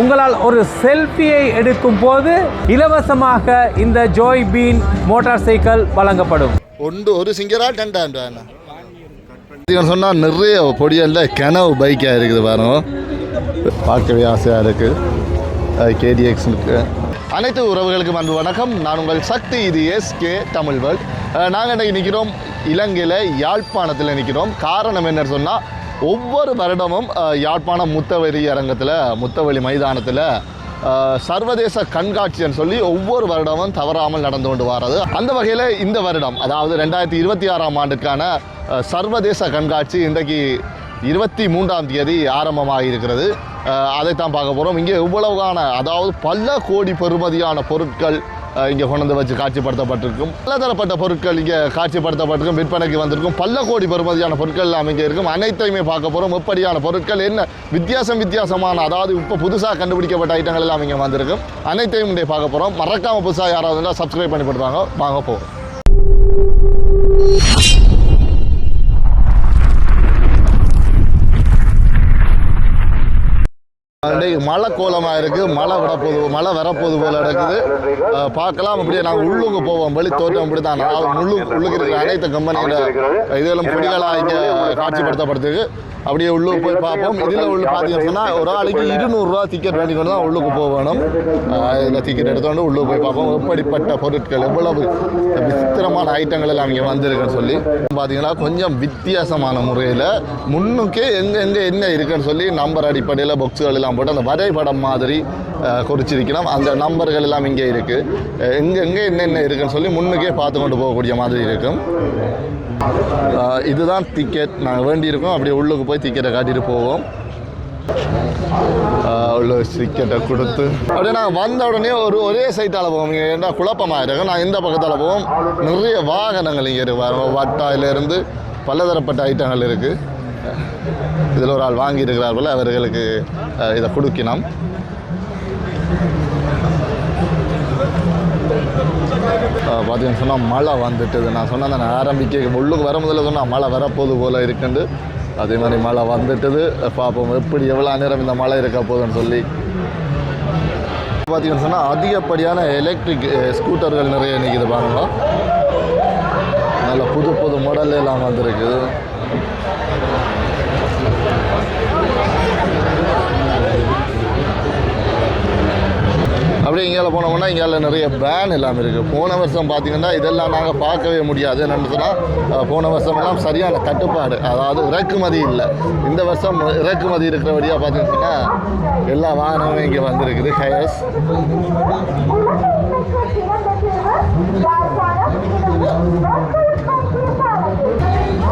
உங்களால் ஒரு செல்ஃபியை எடுக்கும் போது இலவசமாக இந்த ஜோய் பீன் மோட்டார் சைக்கிள் வழங்கப்படும். ஒன்று ஒரு சிங்கரா ரெண்டாயிரம் சொன்னால் நிறைய பொடியல்ல கனவு பைக்காக இருக்குது வரும் பார்க்கவே ஆசையாக இருக்குது கேடிஎக்ஸ் அனைத்து உறவுகளுக்கும் அன்பு வணக்கம். நான் உங்கள் சக்தி இது எஸ்கே தமிழ் வேர்ல்ட் நாங்கள் இன்றைக்கி நிற்கிறோம் இலங்கையில் யாழ்ப்பாணத்தில் நிற்கிறோம் காரணம் என்னன்னு சொன்னால் ஒவ்வொரு வருடமும் யாழ்ப்பாணம் முத்தவெளி அரங்கத்தில் முத்தவெளி மைதானத்தில் சர்வதேச கண்காட்சின்னு சொல்லி ஒவ்வொரு வருடமும் தவறாமல் நடந்து கொண்டு வர்றது. அந்த வகையில் இந்த வருடம் அதாவது ரெண்டாயிரத்தி இருபத்தி ஆறாம் ஆண்டுக்கான சர்வதேச கண்காட்சி இன்றைக்கு இருபத்தி மூன்றாம் தேதி ஆரம்பமாக இருக்கிறது. அதைத்தான் பார்க்க போகிறோம் இங்கே இவ்வளவுகான அதாவது பல கோடி பெறுமதியான பொருட்கள் இங்கே கொண்டு வந்து வச்சு காட்சிப்படுத்தப்பட்டிருக்கும். பலதரப்பட்ட பொருட்கள் இங்கே காட்சிப்படுத்தப்பட்டிருக்கும் விற்பனைக்கு வந்திருக்கும். பல கோடி பெறுமதியான பொருட்கள் எல்லாம் இங்கே இருக்கும். அனைத்தையுமே பார்க்க போகிறோம் எப்படியான பொருட்கள் என்ன வித்தியாசம் வித்தியாசமான அதாவது இப்போ புதுசாக கண்டுபிடிக்கப்பட்ட ஐட்டங்கள் எல்லாம் இங்கே வந்திருக்கும். அனைத்தையும் இங்கே பார்க்க போகிறோம் மறக்காமல் புதுசாக யாராவது சப்ஸ்கிரைப் பண்ணி போட்டுருவாங்க வாங்க போகிறோம் இன்றைக்கு மழை கோலமாக இருக்குது மழை வரப்போது மழை வரப்போது போல் நடக்குது. பார்க்கலாம். அப்படியே நாங்கள் உள்ளுக்கு போவோம். வெளி தோட்டம் இப்படி தான் உள்ளு உள்ளுக்கு இருக்கிற அனைத்து கம்பெனியோட இதெல்லாம் புலிகளாக இங்கே காட்சிப்படுத்தப்படுறதுக்கு அப்படியே உள்ளுக்கு போய் பார்ப்போம். இதில் உள்ள பார்த்தீங்கன்னா ஒரு ஆளுக்கு இருநூறுரூவா டிக்கெட் வேண்டி கொண்டு தான் உள்ளுக்கு போக வேணும். இதில் டிக்கெட் எடுத்துகிட்டு உள்ளுக்கு போய் பார்ப்போம். எப்படிப்பட்ட பொருட்கள் எவ்வளவு விசித்திரமான ஐட்டங்கள் எல்லாம் இங்கே வந்திருக்குன்னு சொல்லி. பார்த்தீங்கன்னா கொஞ்சம் வித்தியாசமான முறையில் முன்னுக்கே எங்கே எங்கே என்ன இருக்குன்னு சொல்லி நம்பர் அடிப்படையில் பொக்ஸுகள் எல்லாம் போட்டு அந்த வரைபடம் மாதிரி குறிச்சிருக்கிறோம் குறிச்சிருக்கணும். அந்த நம்பர்கள் எல்லாம் இங்கே இருக்குது எங்கே எங்கே என்னென்ன இருக்குன்னு சொல்லி முன்னுக்கே பார்த்து கொண்டு போகக்கூடிய மாதிரி இருக்கும். இதுதான் டிக்கெட் நாங்கள் வேண்டியிருக்கோம். அப்படியே உள்ளுக்கு போய் டிக்கெட்டை காட்டிட்டு போவோம். அவ்வளோ உள்ள டிக்கெட்டை கொடுத்து. அப்படியே நாங்கள் வந்த உடனே ஒரு ஒரே சைட்டால் போவோம். இங்கே என்ன குழப்பமாக இருக்கும் நான் இந்த பக்கத்தால் போவோம். நிறைய வாகனங்கள் இங்கே இருக்கு. வட்டாயிலேருந்து பலதரப்பட்ட ஐட்டங்கள் இருக்குது இதில் ஒரு ஆள் வாங்கியிருக்கிறார்கள் அவர்களுக்கு இதை கொடுக்கினோம். பார்த்தீங்கன்னு சொன்னால் மழை வந்துட்டுது. நான் சொன்னேன் நான் ஆரம்பிக்க உள்ளுக்கு வர முதல்ல சொன்னால் மழை வரப்போது போல் இருக்குண்டு. அதே மாதிரி மழை வந்துட்டுது. பார்ப்போம் எப்படி எவ்வளோ நேரம் இந்த மழை இருக்க போகுதுன்னு சொல்லி. பார்த்தீங்கன்னு சொன்னால் அதிகப்படியான எலக்ட்ரிக் ஸ்கூட்டர்கள் நிறைய நிற்கிது பாருங்களா நல்ல புது புது மாடல் எல்லாம் வந்திருக்குது. அப்படியே இங்கே போனோம்னா இங்கே நிறைய பேன் எல்லாம் இருக்குது போன வருஷம் பார்த்தீங்கன்னா இதெல்லாம் நாங்கள் பார்க்கவே முடியாது. என்னென்னு சொன்னால் போன வருஷம் எல்லாம் சரியான தட்டுப்பாடு அதாவது இறக்குமதி இல்லை. இந்த வருஷம் இறக்குமதி இருக்கிறபடியாக பார்த்தீங்கன்னு எல்லா வாகனமும் இங்கே வந்திருக்குது. ஹயர்ஸ்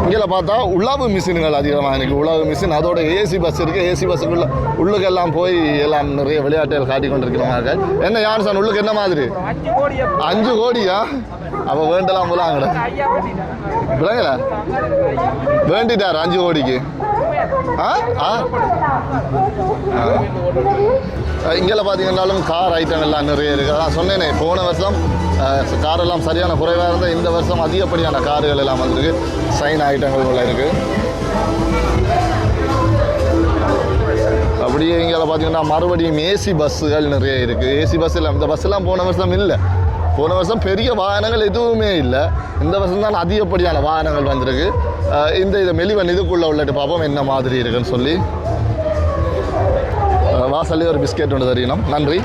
இங்கே பார்த்தா உழவு மிஷின்கள் அதிகமாக இன்றைக்கி உழவு மிஷின் அதோட ஏசி பஸ் இருக்குது ஏசி பஸ்ஸுக்குள்ள உள்ளுக்கெல்லாம் போய் எல்லாம் நிறைய விளையாட்டுகள் காட்டி கொண்டிருக்கிறாங்க என்ன யார் சார் உள்ளுக்கு என்ன மாதிரி? அஞ்சு கோடியா? அப்போ வேண்டலாம் போலாங்கடா. விளங்கல வேண்டிட்டார் அஞ்சு கோடிக்கு. இங்கே பார்த்தீங்கன்னாலும் கார் ஐட்டங்கள்லாம் நிறைய இருக்குது அதான் சொன்னேனே போன வருஷம் காரெல்லாம் சரியான குறைவாக இருந்தால் இந்த வருஷம் அதிகப்படியான கார்கள் எல்லாம் வந்திருக்கு. சைன் ஐட்டங்கள் உள்ள இருக்குது அப்படியே இங்கே பார்த்தீங்கன்னா மறுபடியும் ஏசி பஸ்ஸுகள் நிறைய இருக்குது ஏசி பஸ் எல்லாம் இந்த பஸ்ஸெல்லாம் போன வருஷம் இல்லை. போன வருஷம் பெரிய வாகனங்கள் எதுவுமே இல்லை. இந்த வருஷம் தான் அதிகப்படியான வாகனங்கள் வந்திருக்கு. இந்த இதை மெலிவன் இதுக்குள்ளே உள்ளட்டு பார்ப்போம் என்ன மாதிரி இருக்குன்னு சொல்லி. வாசல்லே ஒரு பிஸ்கெட் ஒன்று தரணும் நன்றி.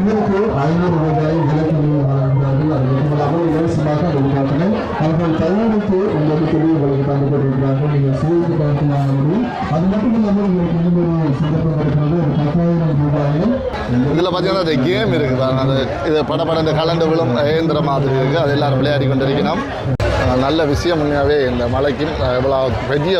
இதற்கு ஐநூறு ரூபாய் விலக்கு வழங்குகிறார்கள் இலவசமாக அவர்கள் தயாரித்து உங்களுக்கு உங்களுக்கு நீங்கள் உங்களுக்கு இன்னும் ஒரு சந்தர்ப்பம் இருக்கிறது ஒரு பத்தாயிரம் இதில் பார்த்தீங்கன்னா அந்த கேம் இருக்குது அந்த இது படப்பட கலண்டு விழும் இயந்திர மாதிரி இருக்குது அது எல்லாரும் விளையாடி கொண்டிருக்கணும் நல்ல விஷயம் உண்மையாகவே இந்த மலைக்கும் இவ்வளோ பெரிய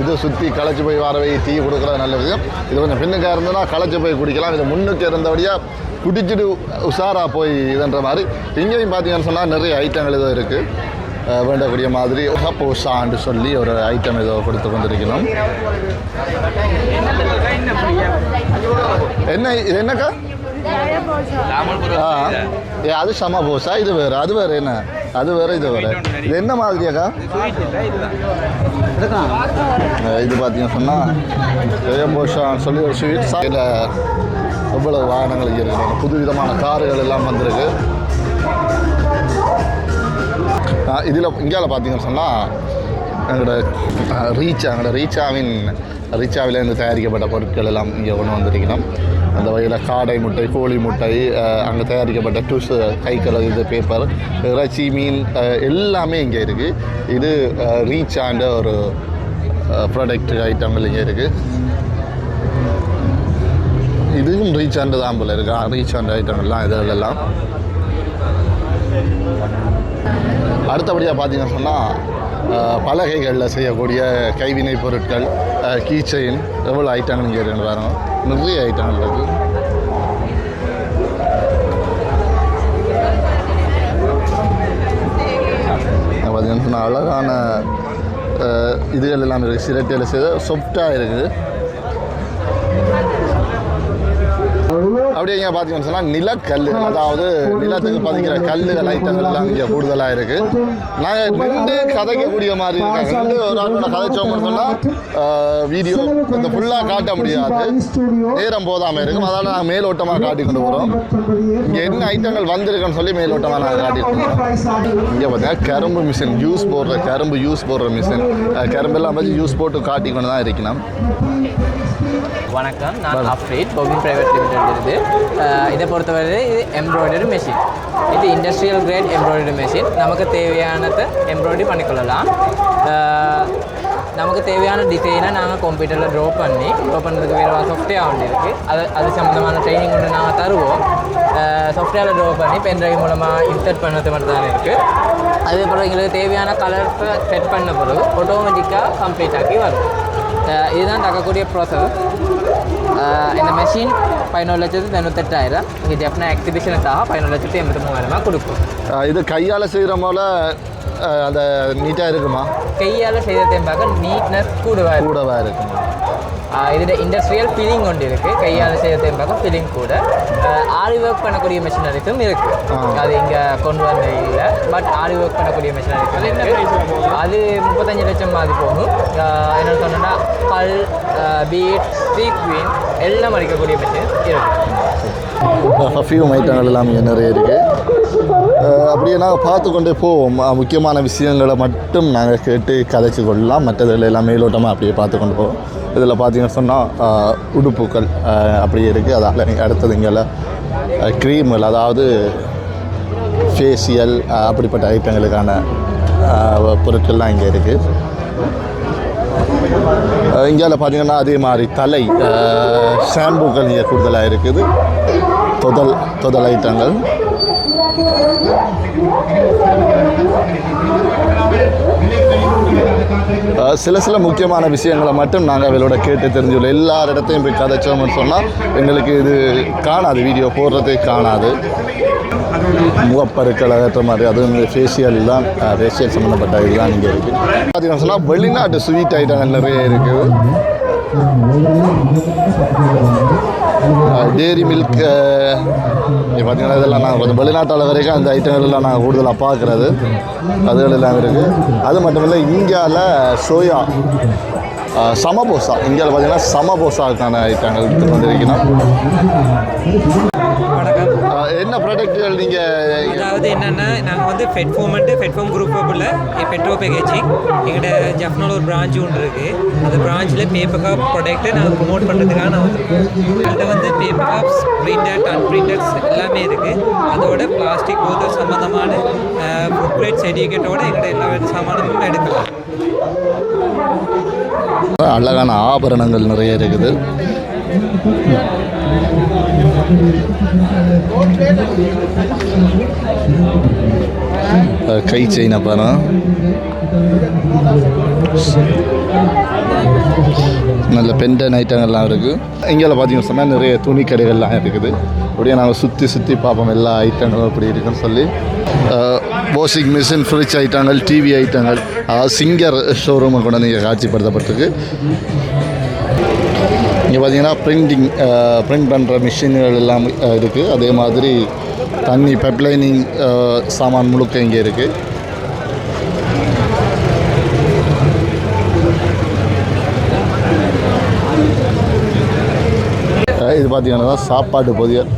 இது சுற்றி களைச்சி போய் வரவை டீ கொடுக்குறது நல்ல விஷயம். இது கொஞ்சம் பின்னுக்காக இருந்ததுன்னா களைச்சி போய் குடிக்கலாம். இது முன்னுக்கு இருந்தபடியாக குடிச்சிட்டு உஷாராக போய் இதுன்ற மாதிரி. இங்கேயும் பார்த்தீங்கன்னு சொன்னால் நிறைய ஐட்டங்கள் ஏதோ இருக்குது வேண்டக்கூடிய மாதிரி. போஷான்னு சொல்லி ஒரு ஐட்டம் ஏதோ கொடுத்து கொண்டிருக்கணும் என்ன இது என்னக்கா? ஆ. ஏ அது சம போஸா இது வேறு. அது வேறு என்ன? அது வேறு இது வேறு. இது என்ன மாதிரியாக்கா இது பார்த்தீங்கன்னு சொன்னால் போஷான்னு சொல்லி ஒரு ஸ்வீட் இதில் எவ்வளவு வாகனங்கள் இங்கே இருக்குது. புது விதமான கார்கள் எல்லாம் வந்திருக்கு. இதில் இந்தியாவில் பார்த்தீங்கன்னு சொன்னால் எங்களோட ரீச்சா எங்களோட ரீச்சாவின் ரீச்சாவிலேருந்து தயாரிக்கப்பட்ட பொருட்கள் எல்லாம் இங்கே கொண்டு வந்திருக்கிறோம். அந்த வகையில் காடை முட்டை கோழி முட்டை அங்கே தயாரிக்கப்பட்ட டூஸ் கைக்கல் இது பேப்பர் இறைச்சி மீன் எல்லாமே இங்கே இருக்குது இது ரீச்சாண்ட ஒரு ப்ராடக்ட் ஐட்டங்கள் இங்கே இருக்குது இதுவும் ரீச் ஆண்டு தான் போல இருக்கு. ரீச் ஆண்டு ஐட்டங்கள்லாம் இதெல்லாம் அடுத்தபடியாக பார்த்தீங்கன்னு சொன்னால் பலகைகளில் செய்யக்கூடிய கைவினை பொருட்கள் கீச்சைன் எவ்வளோ ஐட்டங்கள் இங்கே இருக்குன்னு பாருங்க. நிறைய ஐட்டங்கள் இருக்குது பார்த்தீங்கன்னா அழகான இதுகள் எல்லாம் இருக்குது சிரட்டையில் செய்த சொஃப்டாக இருக்குது. அப்படியே இங்கே பார்த்தீங்கன்னு சொன்னால் நிலக்கல் அதாவது நிலத்துக்கு பதிக்கிற கல்லுகள் ஐட்டங்கள் எல்லாம் இங்கே கூடுதலாக இருக்குது நாங்கள் நின்று கதைக்கக்கூடிய மாதிரி இருக்காங்க நின்று ஒரு ஆளோட கதைச்சோம்னு சொன்னால் வீடியோ இந்த ஃபுல்லாக காட்ட முடியாது. நேரம் போதாமல் இருக்கும். அதனால் நாங்கள் மேலோட்டமாக காட்டி கொண்டு போகிறோம் இங்கே என்ன ஐட்டங்கள் வந்திருக்குன்னு சொல்லி மேலோட்டமாக நாங்கள் காட்டி கொண்டு போகிறோம் இங்கே பார்த்தீங்கன்னா கரும்பு மிஷின் ஜூஸ் போடுற கரும்பு ஜூஸ் போடுற மிஷின் கரும்பெல்லாம் வச்சு ஜூஸ் போட்டு காட்டி கொண்டு தான் இருக்கணும். வணக்கம். நான் அஃப்ரீட் பொபின் பிரைவேட் லிமிடெட் இருந்து இதை பொறுத்தவரை இது எம்ப்ராய்டரி மெஷின் இது இண்டஸ்ட்ரியல் கிரேட் எம்ப்ராய்டரி மெஷின் நமக்கு தேவையானதை எம்ப்ராய்டரி பண்ணிக்கொள்ளலாம் நமக்கு தேவையான டிசைனை நாங்கள் கம்ப்யூட்டரில் ட்ரா பண்ணி ட்ரா பண்ணுறதுக்கு வேறு சாஃப்ட்வேர் ஒன்று இருக்குது அது அது சம்மந்தமான ட்ரைனிங் ஒன்று நாங்கள் தருவோம் சாஃப்ட்வேரில் ட்ரா பண்ணி பென்ட்ரைவ் மூலமாக இன்சர்ட் பண்ணுறது மட்டும் தான் இருக்குது அதே போல் எங்களுக்கு தேவையான கலர்ஸை செட் பண்ண பிறகு ஆட்டோமேட்டிக்காக கம்ப்ளீட் ஆகி வரும் இதுதான் தக்கக்கூடிய ப்ராசஸ் இந்த மெஷின் பதினோரு லட்சத்து தொண்ணூத்தெட்டாயிரம் இங்கே ஜெஃப்னா எக்ஸிபிஷனுக்காக பதினோரு லட்சத்து எண்பத்தி மூவாயிரமாக கொடுக்கும் இது கையால் செய்கிற போல அந்த நீட்டாக இருக்குமா கையால் செய்ததையும் பார்க்க நீட்னஸ் கூடவா கூடவா இருக்குமா இதில் இண்டஸ்ட்ரியல் ஃபில்லிங் ஒன்று இருக்குது கையால் செய்யறதையும் பார்க்க ஃபில்லிங் கூட. ஆரி ஒர்க் பண்ணக்கூடிய மிஷினரிஸும் இருக்குது ஆ. அது இங்கே கொண்டு வந்த இல்லை. பட் ஆரி ஒர்க் பண்ணக்கூடிய மிஷினரிஸ் இருக்குது அது முப்பத்தஞ்சு லட்சம் மாதிரி போகும். என்ன சொன்னோன்னா கல் பீட் சீக்வீன் எல்லாம் அடிக்கக்கூடிய மிஷின் இருக்குது பர்ஃப்யூம் ஐட்டங்கள் எல்லாம் இங்கே நிறைய இருக்குது அப்படியே நாங்கள் பார்த்து கொண்டே போவோம் முக்கியமான விஷயங்களை மட்டும் நாங்கள் கேட்டு கதைச்சு கொள்ளலாம். மற்றதில் எல்லாம் மேலோட்டமாக அப்படியே பார்த்து கொண்டு போவோம். இதில் பார்த்தீங்கன்னு சொன்னால் உடுப்புக்கள் அப்படியே இருக்குது அதால் அடுத்தது இங்கே க்ரீம்கள் அதாவது ஃபேஷியல் அப்படிப்பட்ட ஐட்டங்களுக்கான பொருட்கள்லாம் இங்கே இருக்குது இந்தியாவில் பார்த்தீங்கன்னா அதே மாதிரி தலை அஹ், ஷாம்புக்கள் இங்கே கூடுதலாக இருக்குது. தொதல் தொதல் ஐட்டங்கள். சில சில முக்கியமான விஷயங்களை மட்டும் நாங்கள் அவளோட கேட்டு தெரிஞ்சுள்ள எல்லார் இடத்தையும் போய் கதைச்சோம்னு சொன்னால் எங்களுக்கு இது காணாது. வீடியோ போடுறதே காணாது. முகப்பருக்கள் அகற்ற மாதிரி அதுவும் இந்த ஃபேஷியல் தான் ஃபேஷியல் சம்மந்தப்பட்ட இதுதான் இங்கே இருக்குது பார்த்தீங்கன்னா சொன்னால் வெளிநாட்டு ஸ்வீட் ஐட்டங்கள் நிறைய இருக்குது டேரி மில்க் பார்த்தீங்கன்னா இதெல்லாம் நான் கொஞ்சம் வெளிநாட்டால் வரைக்கும் அந்த ஐட்டங்கள்லாம் நான் நாங்கள் கூடுதலாக பார்க்குறது. அதுகள் எல்லாம் இருக்குது அது மட்டும் இல்லை இந்தியாவில் சோயா சமபோசா. இந்தியாவில் பார்த்தீங்கன்னா சமபோசாவுக்கான ஐட்டங்கள் எடுத்து வந்திருக்கணும் என்ன ப்ராடக்ட்டுகள் நீங்கள் அதாவது என்னென்னா நாங்கள் வந்து ஃபெட்ஃபோம்ன்ட்டு ஃபெட்ஃபோம் குரூப் உள்ள பெட்ரோ பேக்கேஜிங் எங்கள்கிட்ட ஜஃப்னோட ஒரு பிரான்ச் ஒன்று இருக்குது அந்த பிரான்ச்சில் பேப்பர் காப் ப்ராடக்ட்டை நாங்கள் ப்ரொமோட் பண்ணுறதுக்காக நான் வந்திருக்கோம் எங்கள்கிட்ட வந்து பேப்பர் காப்ஸ் பிரிண்டட் அன்பிரிண்டட்ஸ் எல்லாமே இருக்குது அதோட பிளாஸ்டிக் போத்தல் சம்மந்தமான ஃபுட் பிளேட் சர்டிஃபிகேட்டோட எங்கள்கிட்ட எல்லா சாமானமும் எடுக்கலாம். அழகான ஆபரணங்கள் நிறைய இருக்குது. கை செயின் அப்புறம். நல்ல பெண்டன் ஐட்டங்கள்லாம் இருக்குது இங்கே பார்த்தீங்கன்னு சொன்னால் நிறைய துணி கடைகள்லாம் இருக்குது. அப்படியே நாங்கள் சுற்றி சுற்றி பார்ப்போம். எல்லா ஐட்டங்களும் அப்படி இருக்குன்னு சொல்லி. வாஷிங் மிஷின் ஃப்ரிட்ஜ் ஐட்டங்கள் டிவி ஐட்டங்கள். அதாவது சிங்கர் ஷோரூமை கூட நீங்கள் காட்சிப்படுத்தப்பட்டிருக்கு. இங்கே பார்த்தீங்கன்னா பிரிண்டிங் பிரிண்ட் பண்ணுற மிஷின்கள் எல்லாம் இருக்குது அதே மாதிரி தண்ணி பைப்லைனிங் சாமான் முழுக்க இங்கே இருக்குது இது பார்த்தீங்கன்னா சாப்பாடு பொதியல்.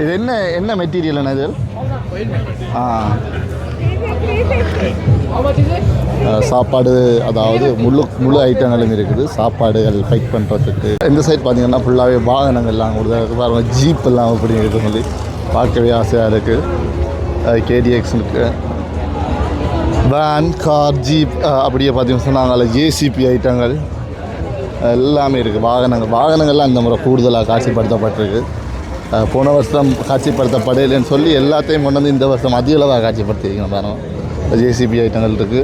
இது என்ன என்ன மெட்டீரியல் என்ன இது? ஆ. சாப்பாடு அதாவது முழு முழு ஐட்டங்களும் இருக்குது. சாப்பாடுகள் ஃபைட் பண்ணுறதுக்கு இந்த சைட் பார்த்தீங்கன்னா ஃபுல்லாகவே வாகனங்கள்லாம் கொடுத்தா பாருங்கள் ஜீப் எல்லாம் அப்படி இருக்கு சொல்லி பார்க்கவே ஆசையாக இருக்குது கேடிஎக்ஸ் இருக்கு. வேன் கார் ஜீப் அப்படியே பார்த்தீங்கன்னா சொன்னாங்க ஜேசிபி ஐட்டங்கள் எல்லாமே இருக்குது வாகனங்கள் வாகனங்கள்லாம் இந்த முறை கூடுதலாக காட்சிப்படுத்தப்பட்டிருக்கு. போன வருஷம் காட்சிப்படுத்தப்படலைன்னு சொல்லி எல்லாத்தையும் கொண்டு வந்து இந்த வருஷம் அதிக அளவாக காட்சிப்படுத்தியிருக்கீங்க பாருங்க. ஜேசிபி ஐட்டங்கள் இருக்குது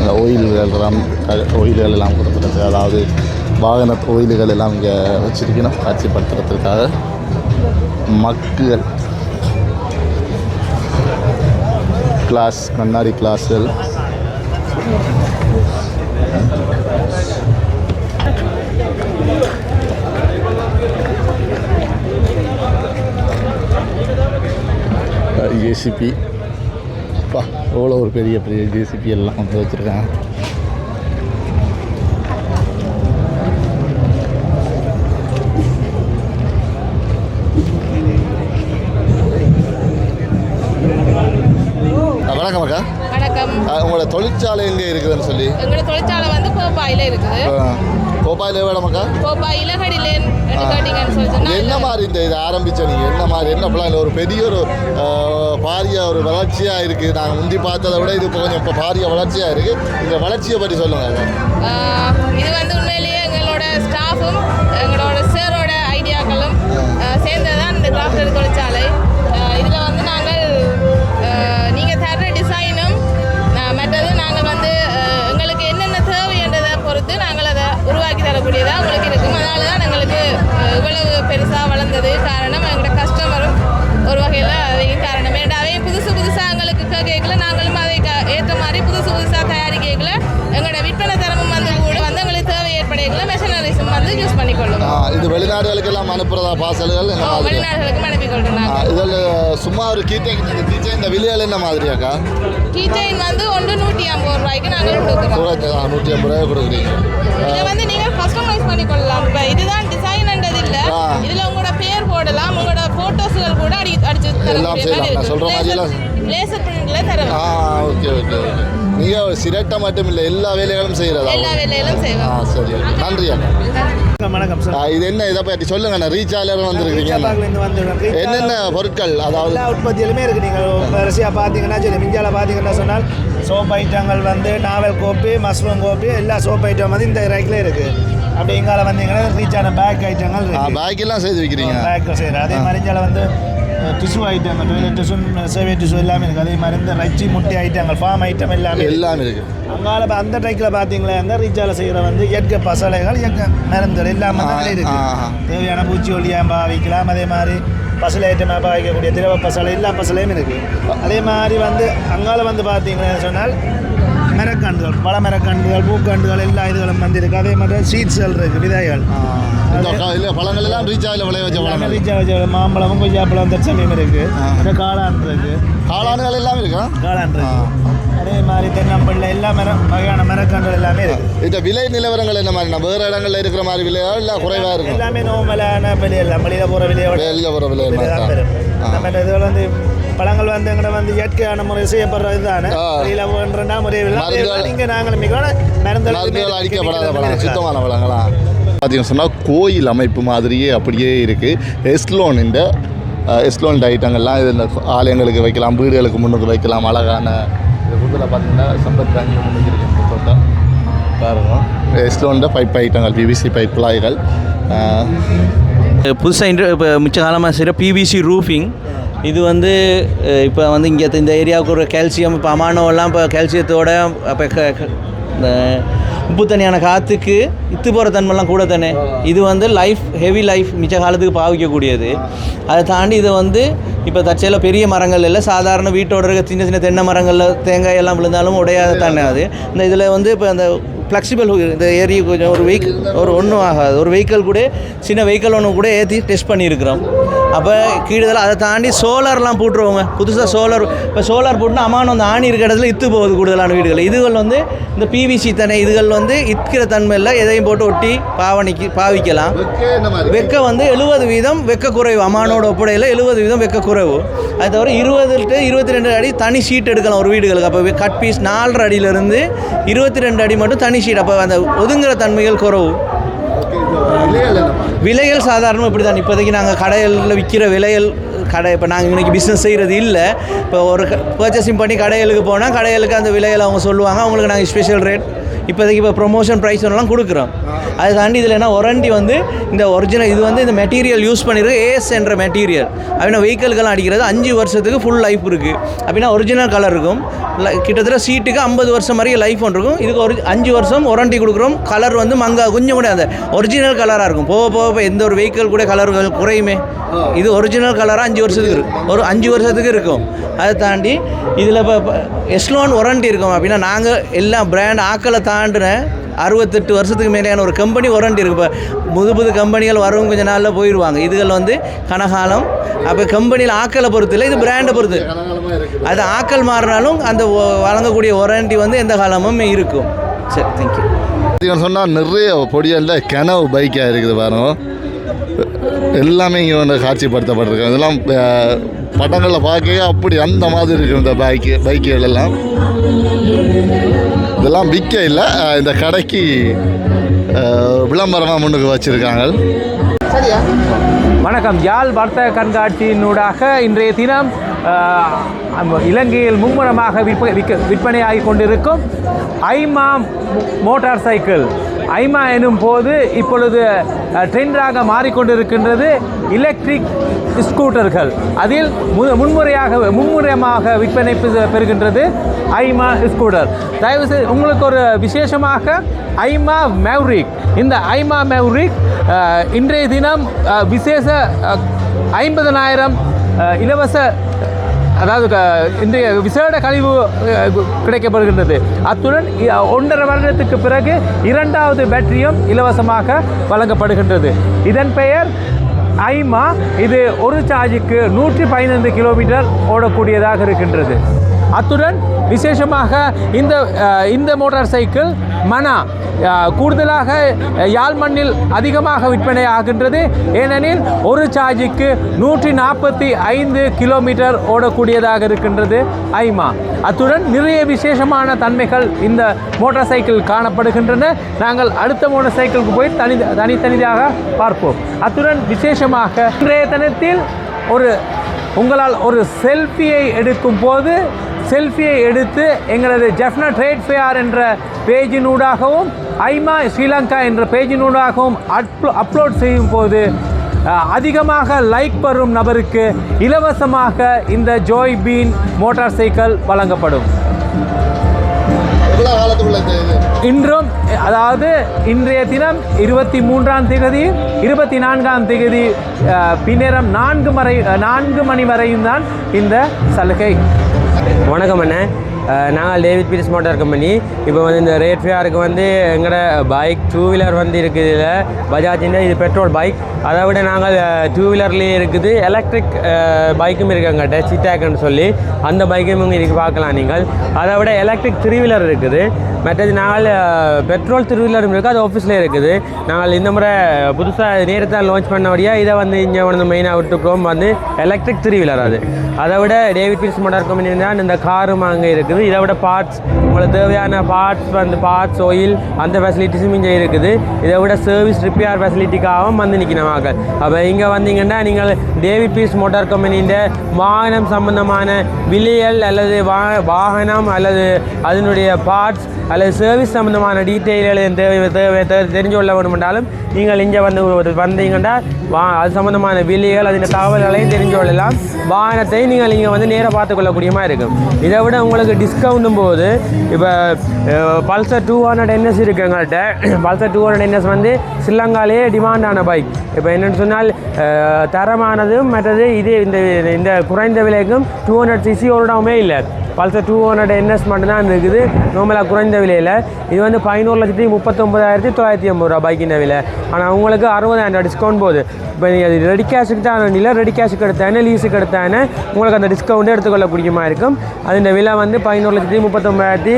இந்த ஓயில்கள் எல்லாம் ஓயில்கள் எல்லாம் கொடுத்துருக்கு அதாவது வாகன ஓயில்கள் எல்லாம் இங்கே வச்சுருக்கணும் காட்சிப்படுத்துறதுக்காக. மக்குகள். கிளாஸ் கண்ணாடி கிளாஸ்கள் ஜேசிபி அப்பா எவ்வளோ ஒரு பெரிய பெரிய ஜேசிபி எல்லாம் வந்து வச்சுருக்காங்க. உங்களோட தொழிற்சாலை எங்கே இருக்குதுன்னு சொல்லி? எங்களோட தொழிற்சாலை வந்து கோப்பாயில் இருக்குது. கோபாயில் வேடமாக்கா கோப்பா இலகடிலேன் கேட்டீங்கன்னு சொல்லி சொன்னா என்ன மாதிரி இந்த இதை ஆரம்பிச்ச நீங்கள் என்ன மாதிரி என்ன பிளான் ஒரு பெரிய ஒரு பாரிய ஒரு வளர்ச்சியாக இருக்குது நாங்கள் முந்தி பார்த்ததை விட இது கொஞ்சம் இப்போ பாரிய வளர்ச்சியாக இருக்குது இந்த வளர்ச்சியை பற்றி சொல்லுங்கள் இது வந்து உண்மையிலேயே எங்களோட ஸ்டாஃபும் எங்களோட சேரோட ஐடியாக்களும் சேர்ந்தது தான் இந்த கிராஃப்டர் தொழிற்சாலை. விலைகள் என்ன மாதிரியாக்கா? கீ செயின் வந்து ஒன்று நூற்றி ஐம்பது ரூபாய்க்கு நாங்கள் கொடுக்குறோம் ஆ, நூற்றி ஐம்பது ரூபாய் கொடுக்குறீங்க. இதை வந்து நீங்கள் கஸ்டமைஸ் பண்ணிக்கொள்ளலாம் இப்போ இதுதான் டிசைன்ன்றது இல்லை. ஆ. இதில் உங்களோட பேர் போடலாம். உங்களோட ஃபோட்டோஸ்கள் கூட அடி அடிச்சு எல்லாம் செய்யலாம். நான் சொல்ற மாதிரி எல்லாம் லேசர் பிரிண்ட்ல தரலாம். ஆ ஓகே ஓகே ஓகே. நீங்கள் சிரட்டை மட்டும் இல்லை எல்லா வேலைகளும் செய்கிறதா எல்லா வேலையிலும் ஆ செய்வோம் சரி நன்றி. வணக்கம் சார் இது என்ன இதை பற்றி சொல்லுங்க அண்ணா ரீசார்ஜர் வந்திருக்கீங்க. என்னென்ன பொருட்கள் அதாவது? எல்லா உற்பத்தியிலுமே இருக்குது நீங்கள் வரிசையாக பார்த்தீங்கன்னா சரி மிஞ்சால பார்த்தீங்கன்னா சொன்னால் சோப் ஐட்டங்கள் வந்து நாவல் கோப்பி மஷ்ரூம் கோப்பி எல்லா சோப் ஐட்டம் வந்து இந்த ரேக்கில் இருக்குது அப்படி இங்கால வந்தீங்கன்னா ரீச்சான பேக் ஐட்டங்கள் பேக் எல்லாம் செய்து வைக்கிறீங்க. பேக் செய்கிறேன் அதே மாதிரி வந்து டிஷ்யூ ஐட்டங்கள் டொய்லெட் டிஷ்யூ சேவை டிஷ்யூ எல்லாமே இருக்குது அதே மாதிரி இந்த ரச்சி முட்டை ஐட்டங்கள் ஃபார்ம் ஐட்டம் எல்லாமே இருக்குது. எல்லாமே இருக்கு. அங்கால அந்த டைக்கில் பார்த்தீங்களா அந்த ரீச்சால செய்கிற வந்து இயற்கை பசலைகள் இயற்கை மருந்துகள் எல்லாமே ஆ, அதில் இருக்கு. ஆ, ஆ. தேவையான பூச்சி ஒல்லியாக பாவிக்கலாம். அதே மாதிரி பசலை ஐட்டமாக பாவிக்கக்கூடிய திரவ பசலை எல்லா பசலையும் இருக்குது அதே மாதிரி வந்து அங்கால வந்து பார்த்தீங்கன்னு சொன்னால் மரக்கன்றுகள் பல மரக்கன்றுகள் பூக்கன்றுகள் எல்லா இதுகளும் வந்து இருக்குது அதே மாதிரி சீட்ஸ்கள் இருக்குது விதைகள். பழங்கள் எல்லாம் ரீசார்ஜில் விளைய வச்ச பழங்கள். ரீச்சா வச்ச மாம்பழமும் கொய்யாப்பழம் தற்சமயம் இருக்குது. இந்த காளான் இருக்குது காளான்கள் எல்லாமே இருக்கா? காளான் இருக்குது அதே மாதிரி தென்னம்பிள்ளை எல்லா மரம் வகையான மரக்கன்றுகள் எல்லாமே இருக்குது இந்த விலை நிலவரங்கள் என்ன மாதிரி? நான் வேறு இடங்கள்ல இருக்கிற மாதிரி விலையா இல்லை குறைவாக இருக்கும் எல்லாமே நோமலான விலை எல்லாம் வெளியில் போகிற விலையோட வெளியில் போகிற விலை. நம்ம இதுல வந்து பழங்கள் வந்து எங்கட வந்து இயற்கையான முறை செய்யப்படுறது தானே. வெளியில் போன்றா முறையில். இங்கே நாங்கள் மிகவும் மருந்து அடிக்கப்படாத பழம் சுத்தமான பழங்களா? பார்த்தீங்கன்னு சொன்னால் கோயில் அமைப்பு மாதிரியே அப்படியே இருக்குது எஸ்லோன் இந்த எஸ்லோன் ஐட்டங்கள்லாம் இது இந்த ஆலயங்களுக்கு வைக்கலாம் வீடுகளுக்கு முன்னுக்கு வைக்கலாம் அழகான இது புதில் பார்த்தீங்கன்னா சம்பத் பேங்க் முன்னுக்கு தோட்டம். பாருங்க. எஸ்லோன் பைப் ஐட்டங்கள் பிவிசி பைப் குழாய்கள் புதுசாக இன்ட்ர இப்போ மிச்ச காலமாக செய்கிற பிவிசி ரூஃபிங் இது வந்து இப்போ வந்து இங்கே இந்த ஏரியாவுக்கு ஒரு கால்சியம் இப்போ அமானோலாம் இப்போ கால்சியத்தோட அப்போ இந்த உப்பு தனியான காற்றுக்கு இத்து போகிற தன்மைலாம் கூட தானே. இது வந்து லைஃப் ஹெவி லைஃப் மிச்ச காலத்துக்கு பாவிக்கக்கூடியது. அதை தாண்டி இதை வந்து இப்போ தற்செயலில் பெரிய மரங்கள் இல்லை சாதாரண வீட்டோட இருக்க சின்ன சின்ன தென்னை மரங்களில் தேங்காய் எல்லாம் விழுந்தாலும் உடையாத தானே அது. இந்த இதில் வந்து இப்போ அந்த ஃப்ளெக்சிபிள் இந்த ஏரி கொஞ்சம் ஒரு வெஹிக்கிள் ஒரு ஒன்றும் ஆகாது. ஒரு வெஹிக்கிள் கூட சின்ன வெஹிக்கிள் ஒன்று கூட ஏற்றி டெஸ்ட் பண்ணியிருக்கிறோம். அப்போ கீழதில் அதை தாண்டி சோலார்லாம் போட்டுருவோங்க. புதுசாக சோலார் இப்போ சோலார் போட்டுனா அம்மானம் அந்த ஆணி இருக்கிற இடத்துல இத்து போகுது கூடுதலான வீடுகள். இதுகள் வந்து இந்த பிவிசி தானே இதுகள் வந்து இற்கிற தன்மையில் எதையும் போட்டு ஒட்டி பாவனைக்கு பாவிக்கலாம். வெக்க வந்து எழுபது வீதம் வெக்க குறைவு அம்மானோட ஒப்படையில் எழுபது வீதம் வெக்க குறைவு அது தவிர இருபது டு இருபத்தி ரெண்டு அடி தனி ஷீட் எடுக்கலாம் ஒரு வீடுகளுக்கு. அப்போ கட் பீஸ் நாலரை அடியிலேருந்து இருபத்தி ரெண்டு அடி மட்டும் தனி ஷீட் அப்போ அந்த ஒதுங்குற தன்மைகள் குறைவு. விலைகள் சாதாரணமாக இப்படி தான் இப்போதைக்கு நாங்கள் கடைகளில் விற்கிற விலைகள் கடை இப்போ நாங்கள் இன்றைக்கி பிஸ்னஸ் செய்கிறது இல்லை. இப்போ ஒரு பர்ச்சேசிங் பண்ணி கடைகளுக்கு போனால் கடைகளுக்கு அந்த விலைகள் அவங்க சொல்லுவாங்க. அவங்களுக்கு நாங்கள் ஸ்பெஷல் ரேட் இப்போதைக்கு இப்போ ப்ரொமோஷன் ப்ரைஸ் எல்லாம் கொடுக்குறோம். அதை தாண்டி இதில் என்ன ஒரண்டி வந்து இந்த ஒரிஜினல் இது வந்து இந்த மெட்டீரியல் யூஸ் பண்ணிருக்கு ஏஎஸ் என்ற மெட்டீரியல் அப்படின்னா வெஹிக்கிள்கெல்லாம் அடிக்கிறது அஞ்சு வருஷத்துக்கு ஃபுல் லைஃப் இருக்குது அப்படின்னா ஒரிஜினல் கலர் இருக்கும். கிட்டத்தட்ட சீட்டுக்கு ஐம்பது வருஷம் வரைக்கும் லைஃப் ஒன்று இருக்கும். இதுக்கு ஒரு அஞ்சு வருஷம் ஒரண்டி கொடுக்குறோம். கலர் வந்து மங்கா கொஞ்சம் கூட அந்த ஒரிஜினல் கலராக இருக்கும். போக போக எந்த ஒரு வெஹிக்கிள் கூட கலர்கள் குறையுமே. இது ஒரிஜினல் கலராக அஞ்சு வருஷத்துக்கு இருக்கும் ஒரு அஞ்சு வருஷத்துக்கு இருக்கும். அதை தாண்டி இதில் இப்போ எஸ்லோன் ஒரண்டி இருக்கும். அப்படின்னா நாங்கள் எல்லா பிராண்ட் ஆக்களை தாண்டின அறுபத்தெட்டு வருஷத்துக்கு மேலேயான ஒரு கம்பெனி ஒரண்டி இருக்கு. இப்போ புது புது கம்பெனிகள் வரவும் கொஞ்ச நாளில் போயிடுவாங்க. இதுகள் வந்து கனகாலம் அப்போ கம்பெனியில் ஆக்களை பொறுத்து இல்லை இது பிராண்டை பொறுத்து. அது ஆக்கள் மாறினாலும் அந்த வழங்கக்கூடிய ஒரண்டி வந்து எந்த காலமும் இருக்கும். சரி தேங்க்யூ சொன்னால் நிறைய பொடியல்ல கனவு பைக்காக இருக்குது பாருங்க. எல்லாமே இங்கே வந்து காட்சிப்படுத்தப்பட்டிருக்கு. இதெல்லாம் படங்களில் பார்க்க அப்படி அந்த மாதிரி இருக்கும் இந்த பைக்கு பைக்குகள் எல்லாம். இதெல்லாம் விற்க இல்லை. இந்த கடைக்கு விளம்பரமாக முன்னுக்கு வச்சுருக்காங்க. வணக்கம். யாழ் வர்த்தக கண்காட்சியினூடாக இன்றைய தினம் இலங்கையில் மும்முரமாக விற்ப விற்க விற்பனையாகி கொண்டிருக்கும் ஐமா மோ- மோட்டார் சைக்கிள். ஐமா எனும் போது இப்பொழுது ட்ரெண்டாக மாறிக்கொண்டிருக்கின்றது எலக்ட்ரிக் ஸ்கூட்டர்கள் அதில் முன்முறையாக மும்முரமாக விற்பனை பெறுகின்றது ஐமா ஸ்கூட்டர் தயவு செய்து உங்களுக்கு ஒரு விசேஷமாக ஐமா மேவ்ரிக் இந்த ஐமா மேவ்ரிக் இன்றைய தினம் விசேஷ ஐம்பதனாயிரம் இலவச அதாவது க- இன்றைய விசேட கழிவு கிடைக்கப்படுகின்றது. அத்துடன் இ- ஒன்றரை வருடத்துக்கு பிறகு இரண்டாவது பேட்டரியும் இலவசமாக வழங்கப்படுகின்றது. இதன் பெயர் ஐமா. இது ஒரு சார்ஜுக்கு நூற்றி பதினைந்து கிலோமீட்டர் ஓடக்கூடியதாக இருக்கின்றது. அத்துடன் விசேஷமாக இந்த இந்த மோட்டார் சைக்கிள் மனா கூடுதலாக யாழ் மண்ணில் அதிகமாக விற்பனை ஆகின்றது. ஏனெனில் ஒரு சார்ஜுக்கு நூற்றி நாற்பத்தி ஐந்து கிலோமீட்டர் ஓடக்கூடியதாக இருக்கின்றது ஐமா. அத்துடன் நிறைய விசேஷமான தன்மைகள் இந்த மோட்டார் சைக்கிள் காணப்படுகின்றன. நாங்கள் அடுத்த மோட்டார் சைக்கிளுக்கு போய் தனி தனித்தனியாக பார்ப்போம். அத்துடன் விசேஷமாக இன்றைய தினத்தில் ஒரு உங்களால் ஒரு செல்ஃபியை எடுக்கும் போது செல்ஃபியை எடுத்து எங்களது ஜெஃப்னா ட்ரேட் ஃபேர் என்ற பேஜினூடாகவும் ஐமா ஸ்ரீலங்கா என்ற பேஜினூடாகவும் அப்லோ அப்லோட் செய்யும் போது அதிகமாக லைக் பெறும் நபருக்கு இலவசமாக இந்த ஜோய் பீன் மோட்டார் சைக்கிள் வழங்கப்படும். இன்றும் அதாவது இன்றைய தினம் இருபத்தி மூன்றாம் தேதி இருபத்தி நான்காம் தேதி பின்னேரம் நான்கு மறை நான்கு மணி வரையும் தான் இந்த சலுகை. வணக்கம் அண்ணே. நாங்கள் டேவிட் பீரிஸ் மோட்டார் கம்பெனி இப்போ வந்து இந்த ரேட் ஃபேருக்கு வந்து எங்களோட பைக் டூ வீலர் வந்து இருக்குது இதில். பஜாஜின் இது பெட்ரோல் பைக் அதை விட நாங்கள் டூ வீலர்லேயே இருக்குது. எலக்ட்ரிக் பைக்கும் இருக்குது எங்கள்கிட்ட சிட்டாக்னு சொல்லி. அந்த பைக்கும் இங்கே இதுக்கு பார்க்கலாம் நீங்கள். அதை விட எலக்ட்ரிக் த்ரீ வீலர் இருக்குது. மற்றது நாங்கள் பெட்ரோல் த்ரீ வீலரும் இருக்குது அது ஆஃபீஸில் இருக்குது. நாங்கள் இந்த முறை புதுசாக நேரத்தை லான்ச் பண்ணபடியாக இதை வந்து இங்கே வந்து மெயினாக விட்டுக்கிறோம் வந்து எலக்ட்ரிக் த்ரீ வீலர் அது. அதை விட டேவிட் பீரிஸ் மோட்டார் கம்பெனி தான் இந்த காரும் அங்கே இருக்குது. இதை விட பார்ட்ஸ் உங்களுக்கு தேவையான பார்ட்ஸ் வந்து பார்ட்ஸ் ஆயில் அந்த ஃபெசிலிட்டிஸும் இங்கே இருக்குது. இதை விட சர்வீஸ் ரிப்பேர் ஃபெசிலிட்டிக்காகவும் வந்து நிற்கணும் மக்கள் அப்போ இங்கே வந்தீங்கன்னா நீங்கள் டேவிட் பீஸ் மோட்டார் கம்பெனியின் வாகனம் சம்பந்தமான விலையல் அல்லது வா வாகனம் அல்லது அதனுடைய பார்ட்ஸ் அல்லது சர்வீஸ் சம்மந்தமான டீட்டெயில்கள் தேவை தேவை தெரிஞ்சு கொள்ள வேண்டுமென்றாலும் நீங்கள் இங்கே வந்து ஒரு வந்தீங்கன்னா வா அது சம்மந்தமான விலைகள் அதன் தகவல்களையும் தெரிஞ்சு கொள்ளலாம் வாகனத்தை நீங்கள் இங்கே வந்து நேராக பார்த்துக்கொள்ளக்கூடியமாக இருக்கும். இதை விட உங்களுக்கு டிஸ்கவுண்டும் போது இப்போ பல்சர் டூ ஹண்ட்ரட் என்எஸ் இருக்குது எங்கள்கிட்ட. பல்சர் டூ ஹண்ட்ரட் என்எஸ் வந்து ஸ்ரீலங்காலேயே டிமாண்டான பைக் இப்போ என்னென்னு சொன்னால் தரமானதும் மற்றது இது இந்த இந்த குறைந்த விலைக்கும் டூ ஹண்ட்ரட் சிசியோடவுமே இல்லை. பல்சர் டூ ஹண்ட்ரட் என்எஸ் மட்டும்தான் இருக்குது. நார்மலாக குறைந்த விலையில். இது வந்து பதினோரு லட்சத்தி முப்பத்தொம்பதாயிரத்தி தொள்ளாயிரத்தி ஐம்பது ரூபா பைக்கின் விலை. ஆனால் உங்களுக்கு அறுபதாயிரம் ரூபா டிஸ்கவுண்ட் போகுது. இப்போ நீங்கள் அது ரெடி கேஷுக்கு தான் இல்லை ரெடி கேஷுக்கு எடுத்தானே லீஸுக்கு எடுத்தானே உங்களுக்கு அந்த டிஸ்கவுண்ட்டே எடுத்துக்கொள்ளக்கூடிய இருக்கும் இருக்கும். இந்த விலை வந்து பதினோரு லட்சத்தி முப்பத்தொம்பதாயிரத்தி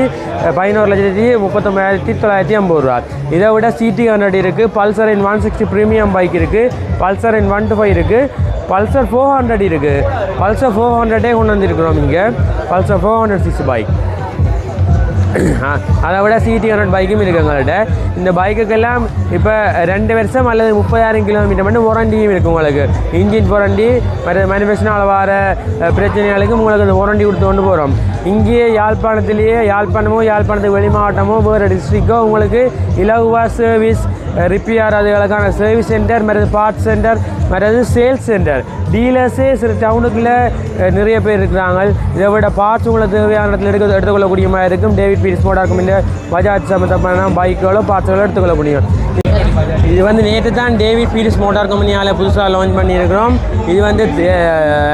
பதினோரு லட்சத்தி முப்பத்தொம்பதாயிரத்தி தொள்ளாயிரத்தி ஐம்பது ரூபா இதை விட சிடி ஹண்ட்ரட் இருக்குது Pulsar N one sixty premium bike இருக்குது Pulsar N one two five இருக்குது பல்சர் ஃபோர் ஹண்ட்ரட் இருக்குது பல்சர் ஃபோர் ஹண்ட்ரடே கொண்டு வந்துருக்குறோம் இங்கே. Pulsar four hundred six bike அதை விட சிடி ஹண்ட்ரட் பைக்கும் இருக்குது எங்கள்கிட்ட இந்த பைக்குக்கெல்லாம் இப்போ ரெண்டு வருஷம் அல்லது முப்பதாயிரம் கிலோமீட்டர் மட்டும் ஒரண்டியும் இருக்குது உங்களுக்கு. இன்ஜின் ஒரண்டி மற்ற மேனுஃபேக்சரினால் வர பிரச்சனைகளுக்கும் உங்களுக்கு அந்த ஒரண்டி கொடுத்து கொண்டு போகிறோம் இங்கேயே யாழ்ப்பாணத்திலேயே யாழ்ப்பாணமோ யாழ்ப்பாணத்துக்கு வெளி மாவட்டமோ வேறு டிஸ்ட்ரிக்கோ உங்களுக்கு இலகுவா சர்வீஸ் ரிப்பேர் அதுகளுக்கான சர்வீஸ் சென்டர் மற்றது பார்ட்ஸ் சென்டர் மற்றது சேல்ஸ் சென்டர் டீலர்ஸே சில டவுனுக்குள்ளே நிறைய பேர் இருக்கிறாங்க. இதை விட பார்ட்ஸ் உங்களுக்கு தேவையான இடத்துல எடுக்க எடுத்துக்கொள்ளக்கூடிய மாதிரி இருக்கும். டேவிட் பீஸ் மோட்டார் கம்பெனியில் பஜாஜ் சம்மந்தமான பைக்குகளோ பார்ட்ஸ்களோ எடுத்துக்கொள்ள முடியும். இது வந்து நேற்று தான் டேவிட் பீரிஸ் மோட்டார் கம்பெனியால் புதுசாக லான்ச் பண்ணியிருக்கிறோம். இது வந்து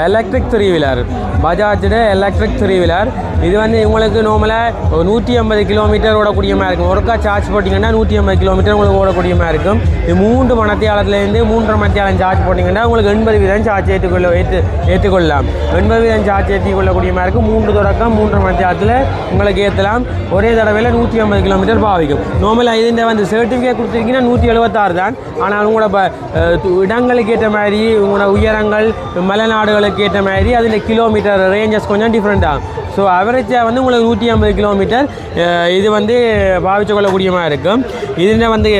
எலக்ட்ரிக் த்ரீ வீலர் பஜாஜோட எலக்ட்ரிக் த்ரீ வீலர் இது வந்து உங்களுக்கு நார்மலாக ஒரு நூற்றி ஐம்பது கிலோமீட்டர் ஓடக்கூடிய மாதிரி இருக்கும். ஒருக்கா சார்ஜ் போட்டிங்கன்னா நூற்றி ஐம்பது கிலோமீட்டர் உங்களுக்கு ஓடக்கூடிய மாதிரி இருக்கும். இது மூன்று மணத்தியாலத்துலேருந்து மூன்றரை மணத்தியாலம் சார்ஜ் போட்டிங்கன்னா உங்களுக்கு எண்பது வீதம் சார்ஜ் ஏற்றுக்கொள்ள ஏற்று ஏற்றுக்கொள்ளலாம். எண்பது வீதம் சார்ஜ் ஏற்றிக்கொள்ளக்கூடிய மாதிரி இருக்கும். மூன்று தொடக்கம் மூன்றரை மணத்தியாலத்தில் உங்களுக்கு ஏற்றலாம். ஒரே தடவையில் நூற்றி ஐம்பது கிலோமீட்டர் பாவிக்கும். நார்மலாக இதுன்ற வந்து சர்டிஃபிகேட் கொடுத்துருக்கீங்கன்னா நூற்றி எழுபத்தாறு தான். ஆனால் உங்களோட இடங்களுக்கு ஏற்ற மாதிரி உங்களோட உயரங்கள் மலைநாடுகளுக்கு ஏற்ற மாதிரி அதில் கிலோமீட்டர் ரேஞ்சஸ் கொஞ்சம் டிஃப்ரெண்ட் ஆகும் ஸோ அவரேஜாக வந்து உங்களுக்கு நூற்றி ஐம்பது கிலோமீட்டர் இது வந்து பாவிச்சு கொள்ளக்கூடியமாக இருக்கும். இதில் வந்து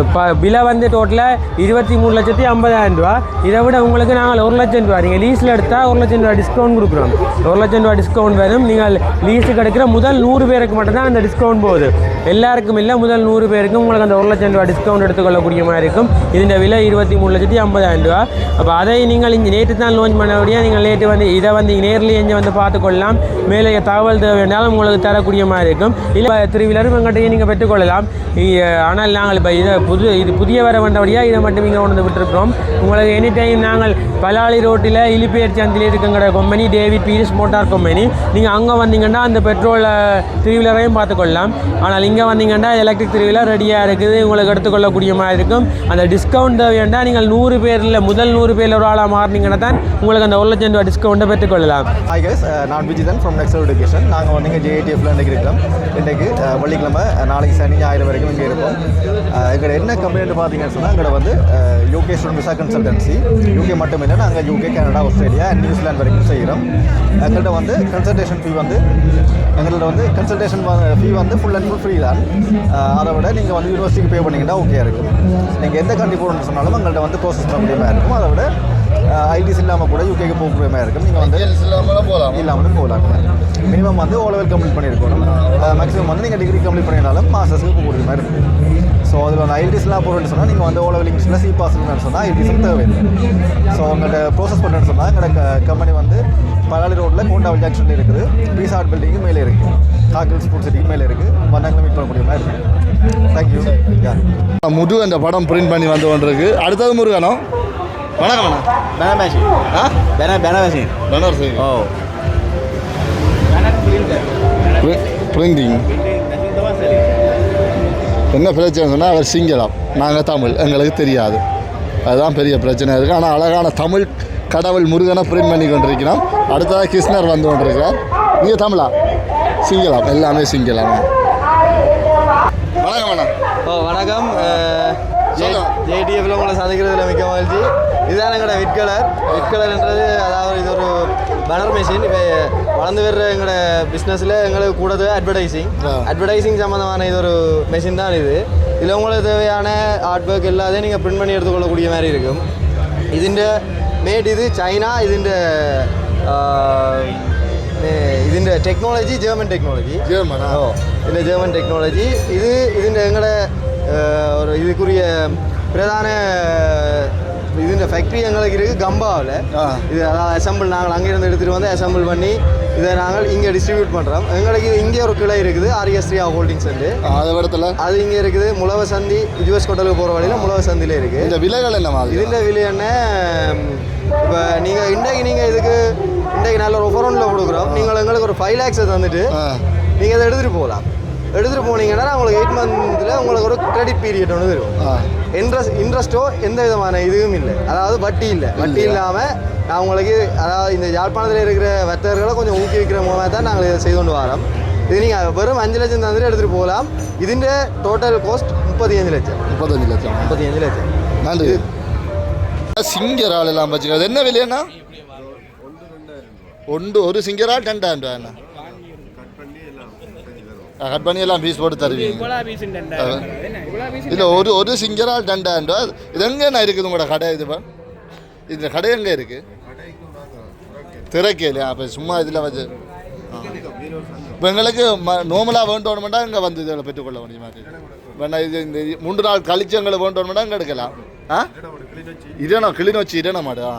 இப்போ விலை வந்து டோட்டலாக இருபத்தி மூணு லட்சத்தி ஐம்பதாயிரம் ரூபா. இதை விட உங்களுக்கு நாங்கள் ஒரு லட்சம் ரூபா நீங்கள் லீஸில் எடுத்தால் ஒரு லட்சம் ரூபா டிஸ்கவுண்ட் கொடுக்குறோம். ஒரு லட்சம் ரூபா டிஸ்கவுண்ட் வரும் நீங்கள் லீஸுக்கு எடுக்கிற முதல் நூறு பேருக்கு மட்டும்தான் அந்த டிஸ்கவுண்ட் போகுது. எல்லாருக்கும் இல்லை முதல் நூறு பேருக்கும் உங்களுக்கு அந்த ஒரு லட்சம் ரூபா டிஸ்கவுண்ட் எடுத்துக்கொள்ளக்கூடிய மாதிரி இருக்கும். இதன் விலை இருபத்தி மூணு லட்சத்தி ஐம்பதாயிரம் ரூபா. அப்போ அதை நீங்கள் இங்கே நேற்று தான் லான்ச் பண்ணபடியாக நீங்கள் நேற்று வந்து இதை வந்து நேர்லேயே இங்கே வந்து பார்த்துக்கொள்ளலாம். மேலே தகவல் தேவை வேண்டாலும் உங்களுக்கு தரக்கூடிய மாதிரி இருக்கும். இல்லை திருவிழரும் எங்கிட்டையும் நீங்கள் பெற்றுக்கொள்ளலாம். ஆனால் நாங்கள் இப்போ இதை புது இது புதிய வர வேண்டபடியாக இதை மட்டும் இங்கே கொண்டு விட்டுருக்கிறோம். உங்களுக்கு எனி டைம் நாங்கள் பலாளி ரோட்டில் இலிப்பேர் சந்தில் இருக்குங்கிற company David Peiris motor company நீங்கள் அங்கே வந்தீங்கன்னா அந்த பெட்ரோல் திருவிழரையும் பார்த்துக்கொள்ளலாம். ஆனால் இங்கே வந்தீங்கன்னா எலக்ட்ரிக் திருவிழர் ரெடியாக இருக்குது. உங்களுக்கு எடுத்துக்கொள்ளக்கூடிய மாதிரி இருக்கும். அந்த டிஸ்கவுண்ட் வேண்டாம் நீங்கள் நூறு பேரில் முதல் நூறு பேரில் ஒரு ஆளாக மாறினீங்கன்னா தான் உங்களுக்கு அந்த ஒரு லட்சம் ரூபா டிஸ்கவுண்ட்டை பெற்றுக்கொள்ளலாம். ஹாய் கைஸ் நான் விஜிதன் ஃப்ரம் நெக்ஸ்ட் எடுக்கேஷன் நாங்கள் வந்து இங்கே ஜேஏடிஎஃப்ல இன்றைக்கு இருக்கிறோம். இன்றைக்கு வெள்ளிக்கிழமை நாளைக்கு சனி ஞாயிறு வரைக்கும் இங்கே இருப்போம். எங்களோட என்ன கம்பெனின்னு பார்த்தீங்கன்னு சொன்னால் எங்களோட வந்து UK student visa consultancy UK மட்டும் இல்லை நாங்கள் யூகே கனடா ஆஸ்திரேலியா நியூசிலாந்து வரைக்கும் செய்கிறோம் எங்கள்கிட்ட வந்து கன்சல்டேஷன் ஃபீ வந்து எங்கள்கிட்ட வந்து கன்சல்டேஷன் ஃபீ வந்து ஃபுல் அண்ட் ஃபுல் ஃப்ரீ தான். அதை விட நீங்கள் வந்து யூனிவர்சிட்டிக்கு பே பண்ணிங்கன்னா ஓகே இருக்கும். நீங்கள் எந்த கண்ட்ரி போகணும்னு சொன்னாலும் எங்கள்கிட்ட வந்து ப்ரோசஸ் பண்ண முடியாமல் இருக்கும். அதை விட ஐடிஸ் இல்லாமல் கூட யூகேக்கு போக முடியாமல் இருக்கும். நீங்கள் வந்து இல்லாமலும் போகலாம். இல்லாமலும் போகலாம். மினிமம் வந்து ஓ லெவல் கம்ப்ளீட் பண்ணியிருக்கணும் மேக்ஸிமம் வந்து நீங்கள் டிகிரி கம்ப்ளீட் பண்ணினாலும் மாஸ்டர்ஸ்க்கு போகிற மாதிரி இருக்குது ஸோ அதில் வந்து ஐடிஸ்லாம் போகிறேன்னு சொன்னால் நீங்கள் வந்து ஓ லெவல் இங்கிலீஷில் சி பாஸ் சொன்னால் ஐடிஸும் தேவையில்லை. ஸோ உங்கள்கிட்ட ப்ரோசஸ் பண்ணுறேன்னு சொன்னால் எங்களோட கம்பெனி வந்து பலாலி ரோட்டில் கோண்டாவல் ஜங்ஷனில் இருக்குது. பீஸ் ஆர்ட் பில்டிங்கு மேலே இருக்குது காக்கில் ஸ்போர்ட்ஸ் சிட்டிக்கு மேலே இருக்குது வந்தாங்களும் மீட் பண்ணக்கூடிய மாதிரி இருக்குது தேங்க்யூ யா முது அந்த படம் பிரிண்ட் பண்ணி வந்து கொண்டிருக்கு. அடுத்தது முருகனோ வணக்கம் பெனமேஷி ஆ? பென பெனமேஷி பனர் ஓ. பிரிண்டிங் என்ன பிரச்சனை சொன்னால் அவர் சிங்களம் நாங்கள் தமிழ். எங்களுக்கு தெரியாது. அதுதான் பெரிய பிரச்சனை. இருக்குது ஆனால் அழகான தமிழ் கடவுள் முருகனை பிரிண்ட் பண்ணி கொண்டிருக்கிறோம் அடுத்ததாக கிருஷ்ணர் வந்து கொண்டிருக்கிறார். நீங்கள் தமிழா? சிங்களம் எல்லாமே சிங்களம் வணக்கம் அண்ணா. ஓ வணக்கம். ஜேடிஎஃப்ல உங்களை சந்திக்கிறதுல மிக்க மகிழ்ச்சி. இதுதான் எங்களோட விட் கலர் விட் கலர்ன்றது அதாவது இது ஒரு பேனர் மெஷின் இப்போ வளர்ந்து வர்ற எங்களோட பிஸ்னஸில் எங்களுக்கு கூட தேவை அட்வர்டைசிங் ஆ. அட்வர்டைசிங் சம்மந்தமான இது ஒரு மெஷின் தான் இது இதில் உங்களுக்கு தேவையான ஆர்ட் ஒர்க் எல்லாத்தையும் நீங்கள் பிரிண்ட் பண்ணி எடுத்துக்கொள்ளக்கூடிய மாதிரி இருக்கும் ഇതിൻ്റെ മേഡ് ഇത് ചൈന ഇതിൻ്റെ ഇതിൻ്റെ ടെക്നോളജി ജർമ്മൻ ടെക്നോളജി ஜெர்மனா ഓ ഇതിൻ്റെ ജർമ്മൻ ടെക്നോളജി ഇത് ഇതിൻ്റെ ഞങ്ങളുടെ ഒരു இதுக்குரிய பிரதான இதுன்ற ஃபேக்ட்ரி எங்களுக்கு இருக்குது கம்பாவில். இது அதாவது அசம்பிள் நாங்கள் அங்கேருந்து எடுத்துகிட்டு வந்து அசம்பிள் பண்ணி இதை நாங்கள் இங்கே டிஸ்ட்ரிபியூட் பண்ணுறோம் எங்களுக்கு இங்கே ஒரு கிளை இருக்குது ஆர்எஸ்ட்ரியா ஹோல்டிங்ஸ் அதை இடத்துல அது இங்கே இருக்குது முழவ சந்தி யூஎஸ் கொட்டலுக்கு போகிற வழியில் முழவ சந்தியில் இருக்குது இந்த விலைகள் என்ன இதுல விலை என்ன இப்போ நீங்கள் இன்றைக்கு நீங்கள் இதுக்கு இன்றைக்கு நல்ல ஒரு ஒஃபரோனில் கொடுக்குறோம். நீங்கள் எங்களுக்கு ஒரு ஃபைவ் லேக்ஸை தந்துட்டு. நீங்கள் அதை எடுத்துகிட்டு போகலாம். எடுத்துகிட்டு போனீங்கன்னா உங்களுக்கு எயிட் மந்த்தில் உங்களுக்கு ஒரு கிரெடிட் பீரியட் ஒன்று ஆ. இன்ட்ரெஸ்ட் இன்ட்ரெஸ்ட்டோ எந்த விதமான இதுவும் இல்லை. அதாவது வட்டி இல்லை. வட்டி இல்லாமல் நான் உங்களுக்கு அதாவது இந்த யாழ்ப்பாணத்தில் இருக்கிற வர்த்தகர்களை கொஞ்சம் ஊக்குவிக்கிற மூலமாக தான் நாங்கள் இதை செய்து கொண்டு வரோம். இது நீங்கள் வெறும் அஞ்சு லட்சம் தந்துட்டு எடுத்துகிட்டு போகலாம். இதுன்ற டோட்டல் காஸ்ட் முப்பத்தி அஞ்சு லட்சம். முப்பத்தஞ்சு லட்சம். முப்பத்தி அஞ்சு லட்சம். நன்றி. சிங்கரால் எல்லாம் வச்சுக்கிறது. என்ன விலையண்ணா? ஒன்று ஒரு சிங்கரால் ரெண்டாயிரம் ரூபாய்ண்ணா கட் பண்ணி எல்லாம் பீஸ் போட்டு தருவீங்க இல்லை ஒரு ஒரு சிங்கரால் ரெண்டாயிரம் ரூபா இது எங்கேண்ணா இருக்குது உங்களோட கடை இது? இந்த கடை எங்கே இருக்கு திறக்கலையா அப்போ சும்மா இதில் வச்சு இப்போ எங்களுக்கு நார்மலாக வேண்டோணுமெண்டா இங்கே வந்து இதில் பெற்றுக்கொள்ள முடியுமா வேணா இது இந்த மூன்று நாள் கழிச்சு எங்களை வேண்டோணுமெண்டா இங்கே எடுக்கலாம் ஆ இடனம் கிளிநொச்சி இடனம் மாடு ஆ